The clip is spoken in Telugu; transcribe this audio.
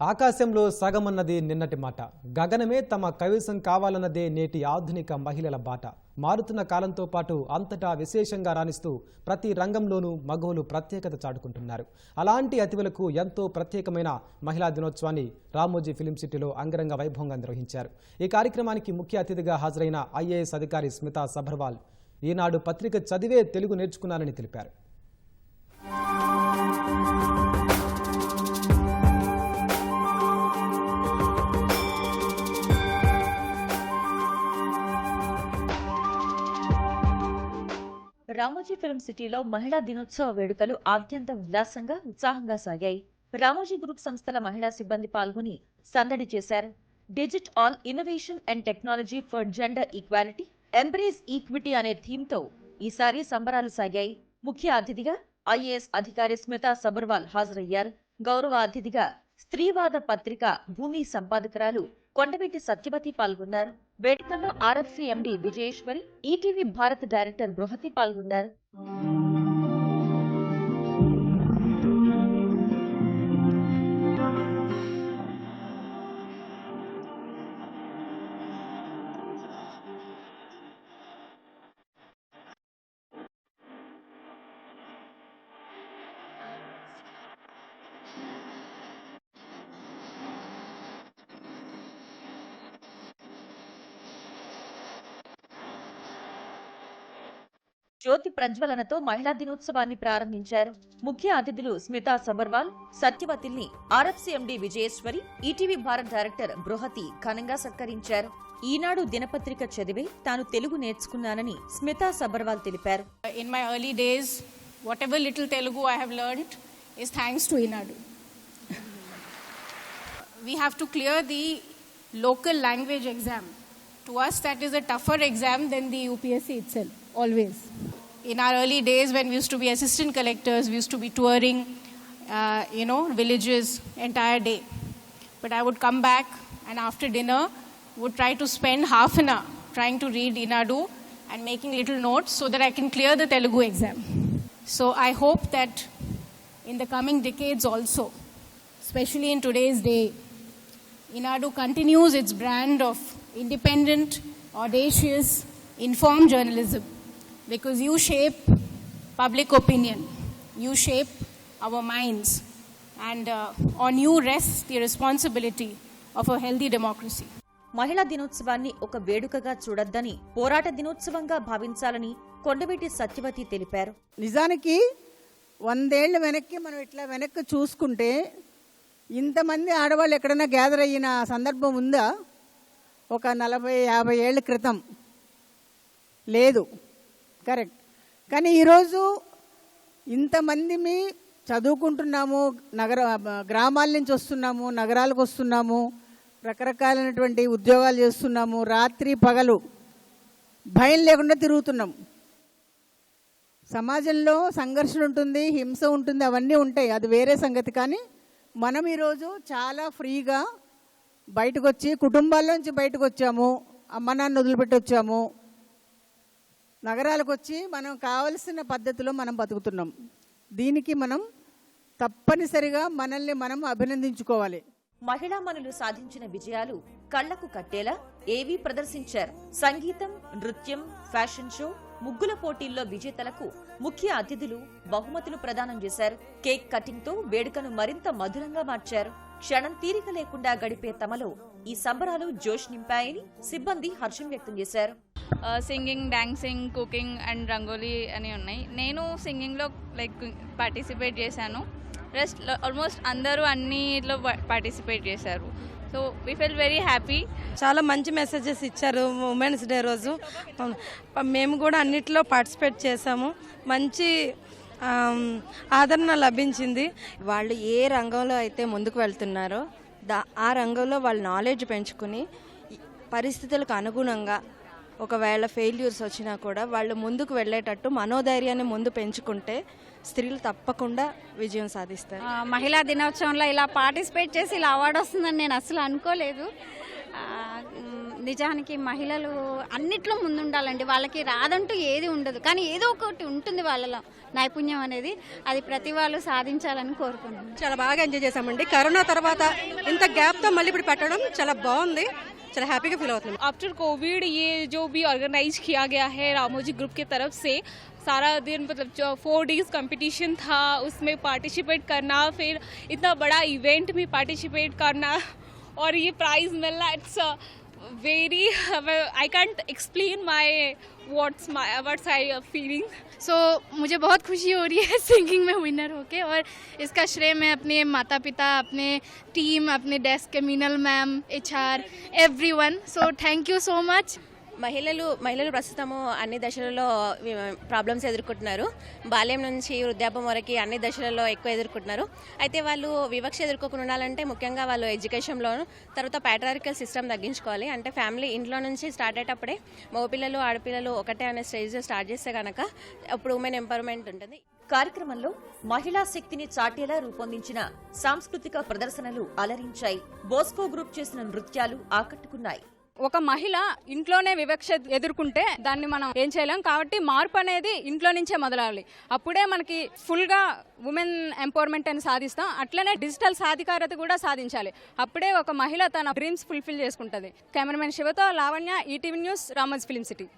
ఆకాశంలో సగమన్నది నిన్నటి మాట. గగనమే తమ కవిసం కావాలన్నదే నేటి ఆధునిక మహిళల బాట. మారుతున్న కాలంతో పాటు అంతటా విశేషంగా రాణిస్తూ ప్రతి రంగంలోనూ మగవులు ప్రత్యేకత చాటుకుంటున్నారు. అలాంటి అతివలకు ఎంతో ప్రత్యేకమైన మహిళా దినోత్సవాన్ని రామోజీ ఫిలిం సిటీలో అంగరంగ వైభవంగా నిర్వహించారు. ఈ కార్యక్రమానికి ముఖ్య అతిథిగా హాజరైన ఐఏఎస్ అధికారి స్మితా సబర్వాల్ ఈనాడు పత్రిక చదివే తెలుగు నేర్చుకున్నారని తెలిపారు. రామోజీ ఫిల్మ్ సిటీలో మహిళా దినోత్సవ వేడుకలు అత్యంత ఉల్లాసంగా ఉత్సాహంగా సాగాయి. రామోజీ గ్రూప్ సంస్థల మహిళా సిబ్బంది పాల్గొని సందడి చేశారు. Digit all innovation and technology for gender equality embrace equity అనే థీమ్తో ఈసారి సంబరాలు సాగాయి. ముఖ్య అతిథిగా ఐఏఎస్ అధికారి స్మితా సబర్వాల్ హాజరయ్యారు. గౌరవ అతిథిగా స్త్రీవాద పత్రిక భూమి సంపాదకురాలు కొండవీటి సత్యవతి పాల్గొన్నారు. వేడుకల్లో RFC MD Vijayeshwari ETV Bharat director Bruhathi పాల్గొన్నారు. జ్యోతి ప్రజ్వలనతో మహిళా దినోత్సవాన్ని ప్రారంభించారు. ముఖ్య అతిథులు Smita Sabharwal సత్యవతిల్ని RFC MD Vijayeshwari ETV Bharat director Bruhathi ఘనంగా సత్కరించారు. ఈనాడు దినపత్రిక చదివే తాను తెలుగు నేర్చుకున్నానని స్మితా సబర్వాల్ తెలిపారు. In my early days whatever Telugu I have learn is thanks to Eenadu we have to clear the local language exam to us that is a tougher exam then the UPSC it always In our early days, when we used to be assistant collectors, we used to be touring, uh, you know, villages entire day. But I would come back and after dinner would try to spend half an hour trying to read Inadu and making little notes so that I can clear the Telugu exam. So I hope that in the coming decades also, especially in today's day, Inadu continues its brand of independent, audacious, informed journalism because you shape public opinion, you shape our minds, and uh, on you rests the responsibility of a healthy democracy. మహిళా దినోత్సవాన్ని ఒక వేడుకగా చూడొద్దని పోరాట దినోత్సవంగా భావించాలని కొండవీటి సత్యవతి తెలిపారు. నిజానికి వందేళ్ళు వెనక్కి మనం ఇట్లా వెనక్కి చూసుకుంటే ఇంతమంది ఆడవాళ్ళు ఎక్కడైనా గ్యాదర్ అయిన సందర్భం ఉందా? ఒక నలభై యాభై ఏళ్ళ క్రితం. లేదు. కరెక్ట్. కానీ ఈరోజు ఇంతమంది మీ చదువుకుంటున్నాము నగర గ్రామాల నుంచి వస్తున్నాము నగరాలకు వస్తున్నాము రకరకాలైనటువంటి ఉద్యోగాలు చేస్తున్నాము రాత్రి పగలు భయం లేకుండా తిరుగుతున్నాం సమాజంలో సంఘర్షణ ఉంటుంది హింస ఉంటుంది అవన్నీ ఉంటాయి. అది వేరే సంగతి. కానీ మనం ఈరోజు చాలా ఫ్రీగా బయటకు వచ్చి కుటుంబాల్లోంచి బయటకు వచ్చాము అమ్మ నాన్న వదిలిపెట్టి వచ్చాము నగరాలకు వచ్చి మనం కావలసిన పద్ధతిలో మనం బతుకుతున్నాం. దీనికి మనం తప్పనిసరిగా మనల్ని మనం అభినందించుకోవాలి. మహిళా మనులు సాధించిన విజయాలు కళ్ళకు కట్టేలా ఏవీ ప్రదర్శించారు. సంగీతం నృత్యం ఫ్యాషన్ షో ముగ్గుల పోటీల్లో విజేతలకు ముఖ్య అతిథులు బహుమతులు ప్రదానం చేశారు. కేక్ కటింగ్తో వేడుకను మరింత మధురంగా మార్చారు. క్షణం తీరిక లేకుండా గడిపే తమలో ఈ సంబరాలు జోష్ నింపాయని సిబ్బంది హర్షం వ్యక్తం చేశారు. Singing dancing cooking and rangoli అని ఉన్నాయి. నేను సింగింగ్లో లైక్ పార్టిసిపేట్ చేశాను. రెస్ట్ ఆల్మోస్ట్ అందరూ అన్నిట్లో పార్టిసిపేట్ చేశారు. So we felt very happy చాలా మంచి మెసేజెస్ ఇచ్చారు ఉమెన్స్ డే రోజు. మేము కూడా అన్నిట్లో పార్టిసిపేట్ చేసాము మంచి ఆదరణ లభించింది. వాళ్ళు ఏ రంగంలో అయితే ముందుకు వెళ్తున్నారో దా ఆ రంగంలో వాళ్ళ నాలెడ్జ్ పెంచుకుని పరిస్థితులకు అనుగుణంగా ఒకవేళ ఫెయిల్యూర్స్ వచ్చినా కూడా వాళ్ళు ముందుకు వెళ్ళేటట్టు మనోధైర్యాన్ని ముందు పెంచుకుంటే స్త్రీలు తప్పకుండా విజయం సాధిస్తారు. మహిళా దినోత్సవంలో ఇలా పార్టిసిపేట్ చేసి ఇలా అవార్డు వస్తుందని నేను అసలు అనుకోలేదు. నిజానికి మహిళలు అన్నిట్లో ముందుండాలండి వాళ్ళకి రాదంటూ ఏది ఉండదు కానీ ఏదో ఒకటి ఉంటుంది వాళ్ళలో నైపుణ్యం అనేది అది ప్రతి వాళ్ళు సాధించాలని కోరుకుంటున్నాను చాలా బాగా ఎంజాయ్ చేసామండి కరోనా తర్వాత ఇంత గ్యాప్తో మళ్ళీ ఇప్పుడు పెట్టడం చాలా బాగుంది చాలా హ్యాపీగా ఫీల్ అవుతుంది आफ्टर कोविड ये जो भी ऑर्गेनाइज किया गया है रामोजी ग्रुप की तरफ से सारा दिन मतलब जो फोर डेज कंपटीशन था उसमें पार्टिसिपेट करना फिर इतना बड़ा इवेंट में पार्टिसिपेट करना और ये प्राइज मिलना it's very I can't explain my what's my what's I feeling so मुझे बहुत खुशी हो रही है सिंगिंग में विनर होके और इसका श्रेय मैं अपने माता पिता अपने टीम अपने डेस्क के Meenal ma'am H R everyone so thank you so much మహిళలు మహిళలు ప్రస్తుతము అన్ని దశలలో ప్రాబ్లమ్స్ ఎదుర్కొంటున్నారు. బాల్యం నుంచి వృద్ధాపం వరకు అన్ని దశలలో ఎక్కువ ఎదుర్కొంటున్నారు. అయితే వాళ్ళు వివక్ష ఎదుర్కోకుండా ఉండాలంటే ముఖ్యంగా వాళ్ళు ఎడ్యుకేషన్లోను తర్వాత ప్యాట్రారికల్ సిస్టమ్ తగ్గించుకోవాలి. అంటే ఫ్యామిలీ ఇంట్లో నుంచి స్టార్ట్ అయ్యేటప్పుడే మగపిల్లలు ఆడపిల్లలు ఒకటే అనే స్టేజ్ స్టార్ట్ చేస్తే కనుక అప్పుడు ఉమెన్ ఎంపవర్మెంట్ ఉంటుంది. కార్యక్రమంలో మహిళా శక్తిని చాటేలా రూపొందించిన సాంస్కృతిక ప్రదర్శనలు అలరించాయి. బోస్కో గ్రూప్ చేసిన నృత్యాలు ఆకట్టుకున్నాయి. ఒక మహిళ ఇంట్లోనే వివక్ష ఎదుర్కొంటే దాన్ని మనం ఏం చేయలేం. కాబట్టి మార్పు అనేది ఇంట్లో నుంచే మొదలవాలి అప్పుడే మనకి ఫుల్గా ఉమెన్ ఎంపవర్మెంట్ అని సాధిస్తాం. అట్లనే డిజిటల్ సాధికారత కూడా సాధించాలి. అప్పుడే ఒక మహిళ తన డ్రీమ్స్ ఫుల్ఫిల్ చేసుకుంటుంది. Cameraman శివతో Lavanya ETV news Ramoji Film City.